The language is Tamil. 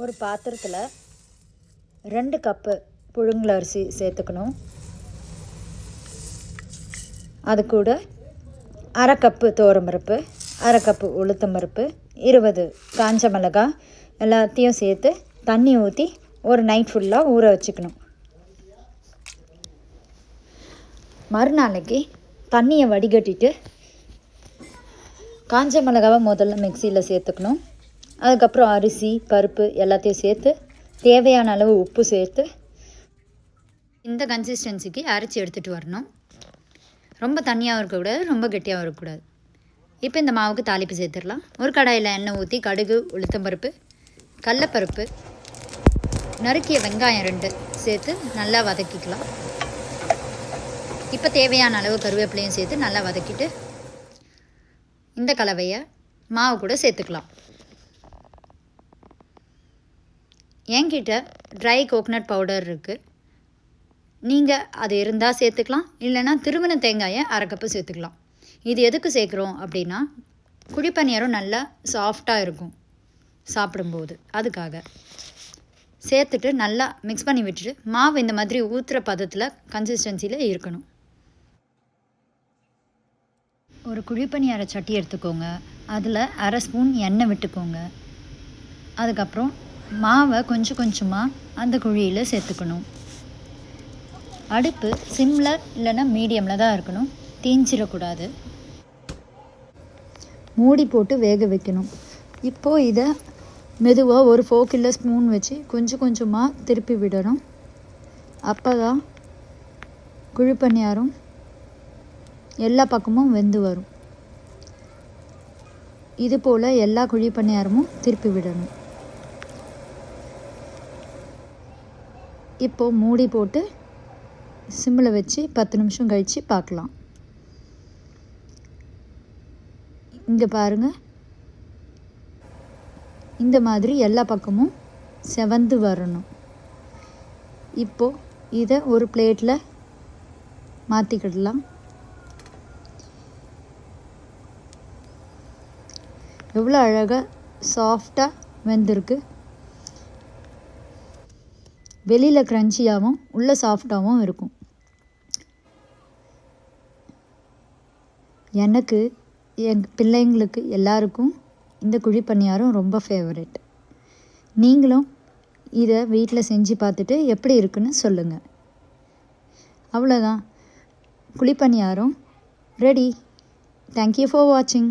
ஒரு பாத்திரத்தில் ரெண்டு கப்பு புழுங்கல் அரிசி சேர்த்துக்கணும். அது கூட அரை கப்பு துவரம்பருப்பு அரை கப்பு உளுத்தம்பருப்பு இருபது காஞ்ச மிளகாய் எல்லாத்தையும் சேர்த்து தண்ணி ஊற்றி ஒரு நைட் ஃபுல்லாக ஊற வச்சுக்கணும். மறுநாளைக்கு தண்ணியை வடிகட்டிட்டு காஞ்ச மிளகாவை முதல்ல மிக்சியில் சேர்த்துக்கணும். அதுக்கப்புறம் அரிசி பருப்பு எல்லாத்தையும் சேர்த்து தேவையான அளவு உப்பு சேர்த்து இந்த கன்சிஸ்டன்சிக்கு அரைச்சி எடுத்துகிட்டு வரணும். ரொம்ப தண்ணியாகவும் இருக்கக்கூடாது ரொம்ப கெட்டியாகவும் இருக்கக்கூடாது. இப்போ இந்த மாவுக்கு தாளிப்பு சேர்த்துடலாம். ஒரு கடாயில் எண்ணெய் ஊற்றி கடுகு உளுத்தம்பருப்பு கடலப்பருப்பு நறுக்கிய வெங்காயம் ரெண்டு சேர்த்து நல்லா வதக்கிக்கலாம். இப்போ தேவையான அளவு கருவேப்பிலையும் சேர்த்து நல்லா வதக்கிட்டு இந்த கலவையை மாவு கூட சேர்த்துக்கலாம். என்கிட்ட ட்ரை கோகனட் பவுடர் இருக்குது நீங்கள் அது இருந்தால் சேர்த்துக்கலாம். இல்லைன்னா திருமண தேங்காயை அரை கப்பு சேர்த்துக்கலாம். இது எதுக்கு சேர்க்குறோம் அப்படின்னா குழிப்பணியாரம் நல்லா சாஃப்டாக இருக்கும் சாப்பிடும்போது. அதுக்காக சேர்த்துட்டு நல்லா மிக்ஸ் பண்ணி விட்டுட்டு மாவு இந்த மாதிரி ஊற்றுற பதத்தில் கன்சிஸ்டன்சியில் இருக்கணும். ஒரு குழிப்பணியார சட்டி எடுத்துக்கோங்க. அதில் அரை ஸ்பூன் எண்ணெய் விட்டுக்கோங்க. அதுக்கப்புறம் மாவை கொஞ்சம் கொஞ்சமாக அந்த குழியில் சேர்த்துக்கணும். அடுப்பு சிம்மில் இல்லைன்னா மீடியமில் தான் இருக்கணும். தீஞ்சிடக்கூடாது. மூடி போட்டு வேக வைக்கணும். இப்போது இதை மெதுவாக ஒரு ஃபோக்கில் ஸ்பூன் வச்சு கொஞ்சம் கொஞ்சமாக திருப்பி விடணும். அப்போ தான் குழிப்பணியாரம் எல்லா பக்கமும் வெந்து வரும். இது போல் எல்லா குழிப்பணியாரமும் திருப்பி விடணும். இப்போது மூடி போட்டு சிம்மில் வச்சு பத்து நிமிஷம் கழித்து பார்க்கலாம். இங்கே பாருங்கள் இந்த மாதிரி எல்லா பக்கமும் செவந்து வரணும். இப்போது இதை ஒரு பிளேட்டில் மாற்றிக்கிடலாம் எவ்வளோ அழகாக சாஃப்டாக வெந்திருக்கு. வெளியில் க்ரன்ச்சியாகவும் உள்ளே சாஃப்டாகவும் இருக்கும். எனக்கு என் பிள்ளைங்களுக்கு எல்லாருக்கும் இந்த குழிப்பணியாரம் ரொம்ப ஃபேவரட் நீங்களும் இதை வீட்டில் செஞ்சு பார்த்துட்டு எப்படி இருக்குன்னு சொல்லுங்கள் அவ்வளோதான் குழிப்பணியாரம் ரெடி தேங்க்யூ ஃபார் வாட்சிங்